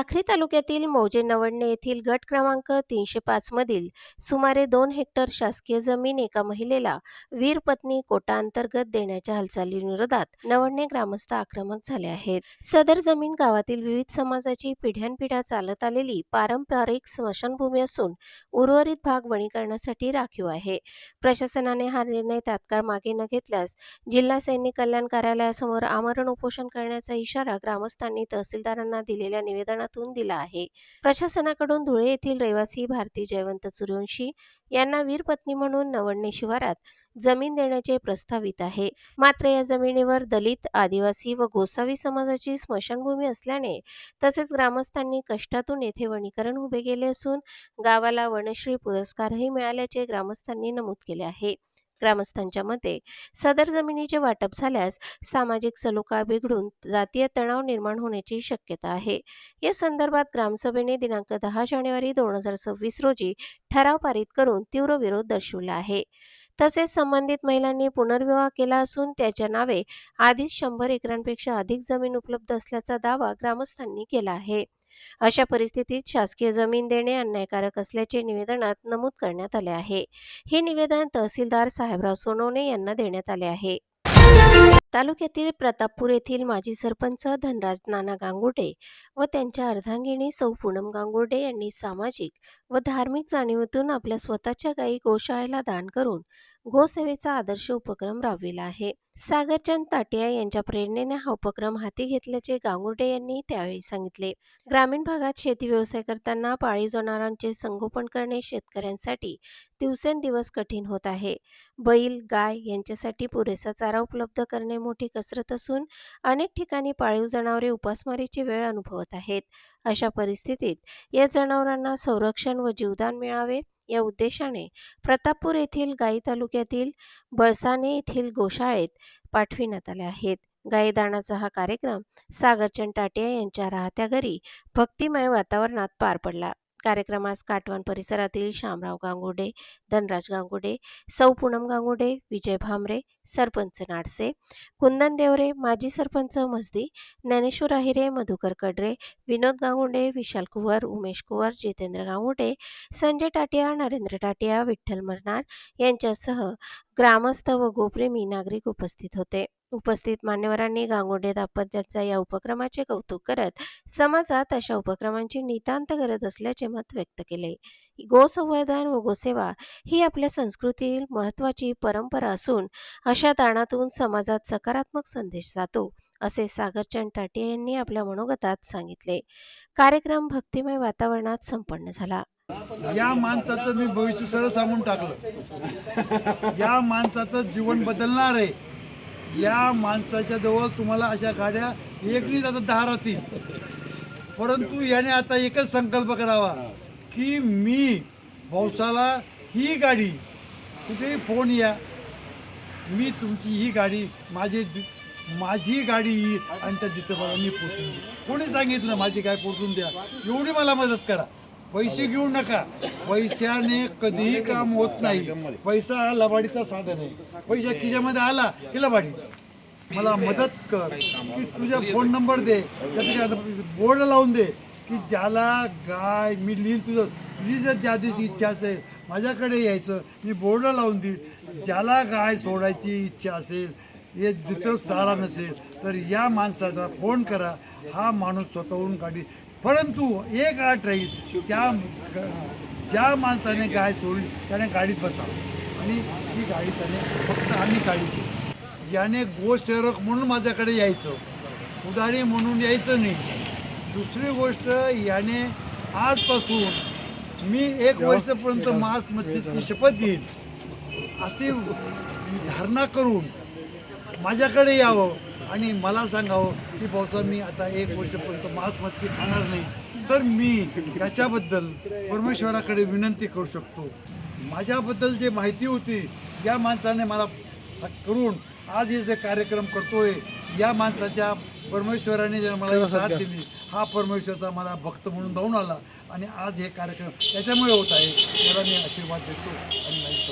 साखरी तालुक्यातील मौजे नवडणे येथील गट क्रमांक तीनशे पाच मधील सुमारे दोन हेक्टर शासकीय जमीन एका महिलेला वीर पत्नी कोटा अंतर्गत देण्याच्या हालचालींविरोधात नवडणे ग्रामस्थ आक्रमक झाले आहेत. सदर जमीन गावातील विविध समाजाची पिढ्यानपिढ्या चालत आलेली पारंपरिक स्मशानभूमी असून उर्वरित भाग वनीकरणासाठी राखीव आहे. प्रशासनाने हा निर्णय तात्काळ मागे न घेतल्यास जिल्हा सैनिक कल्याण कार्यालयासमोर आमरण उपोषण करण्याचा इशारा ग्रामस्थांनी तहसीलदारांना दिलेल्या निवेदनात माध्यमातून दिला आहे. प्रशासनाकडून धुळे येथील रहिवासी भारती जयवंत चुरवंशी यांना वीरपत्नी म्हणून नवडणे शिवारात जमीन देण्याचे प्रस्तावित आहे. मात्र या जमिनीवर दलित आदिवासी व गोसावी समाजाची स्मशानभूमी असल्याने तसेच ग्रामस्थांनी कष्टातून येथे वनीकरण उभे केले असून गावाला वनश्री पुरस्कारही मिळाल्याचे ग्रामस्थांनी नमूद केले आहे. ग्रामस्थांच्या मते सदर जमिनीचे वाटप झाल्यास सामाजिक सलोखा बिघडून जातीय तणाव निर्माण होण्याची शक्यता आहे. या संदर्भात ग्रामसभेने दिनांक दहा जानेवारी दोन हजार सव्वीस रोजी ठराव पारित करून तीव्र विरोध दर्शवला आहे. तसेच संबंधित महिलांनी पुनर्विवाह केला असून त्याच्या नावे आधीच शंभर एकरांपेक्षा अधिक जमीन उपलब्ध असल्याचा दावा ग्रामस्थांनी केला आहे. अशा परिस्थितीत शासकीय जमीन देणे अन्यायकारक असल्याचे निवेदनात नमूद करण्यात आले आहे. हे निवेदन तहसीलदार साहेबराव सोनवणे यांना देण्यात आले आहे. तालुक्यातील प्रतापपूर येथील माजी सरपंच धनराज नाना गांगुर्डे व त्यांच्या अर्धांगिनी सौ पूनम गांगुर्डे यांनी सामाजिक व धार्मिक जाणीवेतून आपल्या स्वतःच्या गायी गोशाळेला दान करून गोसेवेचा आदर्श उपक्रम राबविला आहे. सागरचंद ताटिया यांच्या प्रेरणेने हा उपक्रम हाती घेतल्याचे गांगुर्डे यांनी त्यावेळी सांगितले. ग्रामीण भागात शेती व्यवसाय करताना पाळीव जनावरांचे संगोपन करणे शेतकऱ्यांसाठी दिवसेंदिवस कठीण होत आहे. बैल गाय यांच्यासाठी पुरेसा चारा उपलब्ध करणे मोठी कसरत असून अनेक ठिकाणी पाळीव जनावरे उपासमारीची वेळ अनुभवत आहेत. अशा परिस्थितीत या जनावरांना संरक्षण व जीवदान मिळावे या उद्देशाने प्रतापपूर येथील गाई तालुक्यातील बळसाने येथील गोशाळेत पाठविण्यात आले आहेत. गायीदानाचा हा कार्यक्रम सागरचंद टाटिया यांच्या राहत्या घरी भक्तिमय वातावरणात पार पडला. कार्यक्रमास काटवान परिसरातील शामराव गांगुडे धनराज गांगुडे सौ पूनम गांगुडे विजय भामरे सरपंच नाडसे कुंदन देवरे माजी सरपंच मस्दी ज्ञानेश्वर अहिरे मधुकर कडरे विनोद गांगुडे विशाल कुवर उमेश कुवर जितेंद्र गांगुडे संजय टाटिया नरेंद्र टाटिया विठ्ठल मरणार यांच्यासह ग्रामस्थ व गोप्रेमी नागरिक उपस्थित होते. उपस्थित मान्यवरांनी गांगुर्डे दाम्पत्याच्या या उपक्रमाचे कौतुक करत समाजात अशा उपक्रमांची नितांत गरज असल्याचे मत व्यक्त केले. गोसंवर्धन व गोसेवा ही आपल्या संस्कृतीतील महत्त्वाची परंपरा असून अशा दानातून समाजात सकारात्मक संदेश जातो असे सागरचंद टाटिया यांनी आपल्या मनोगतात सांगितले. कार्यक्रम भक्तिमय वातावरणात संपन्न झाला. या माणसाचं मी भविष्य सरळ सांगून टाकलं. या माणसाचं जीवन बदलणार आहे. या माणसाच्या जवळ तुम्हाला अशा गाड्या एक जातात आता दहा राहतील परंतु याने आता एकच संकल्प करावा की मी पावसाला ही गाडी कुठेही फोन या. मी तुमची ही गाडी माझी माझी गाडी ही आणि त्या जिथं मला मी पोचून कोणी सांगितलं माझी काय पोचून द्या? एवढी मला मदत करा. पैसे घेऊ नका. पैशाने कधीही काम होत नाही. पैसा हा लबाडीचा साधन आहे. पैसा खिशामध्ये आला की लबाडी. मला मदत कर. की तुझा फोन नंबर दे. बोर्ड लावून दे की ज्याला गाय मी लिहिल तुझं. तुझी जर ज्या दिवशी इच्छा असेल माझ्याकडे यायचं मी बोर्ड लावून देईल ज्याला गाय सोडायची इच्छा असेल हे दुसरं चारा नसेल तर या माणसाचा फोन करा. हा माणूस स्वतःहून गाडी परंतु एक अट राहील त्या ज्या माणसाने गाय सोडली त्याने गाडीत बसावं. आणि ती गाडी त्याने फक्त आम्ही काढली याने गोसेवक म्हणून माझ्याकडे यायचं. पुढारी म्हणून यायचं नाही. दुसरी गोष्ट याने आजपासून मी एक वर्षापर्यंत मांस मच्छीची शपथ घेईन. अशी धारणा करून माझ्याकडे यावं. आणि मला सांगावं की भाऊसा मी आता एक वर्षापर्यंत मांस मच्छी खाणार नाही. तर मी याच्याबद्दल परमेश्वराकडे विनंती करू शकतो. माझ्याबद्दल जे माहिती होती या माणसाने मला करून आज हे जे कार्यक्रम करतोय या माणसाच्या परमेश्वराने जर मला साथ दिली हा परमेश्वरचा मला भक्त म्हणून जाऊन आला आणि आज हे कार्यक्रम त्याच्यामुळे होत आहे. त्याला मी आशीर्वाद देतो आणि नाही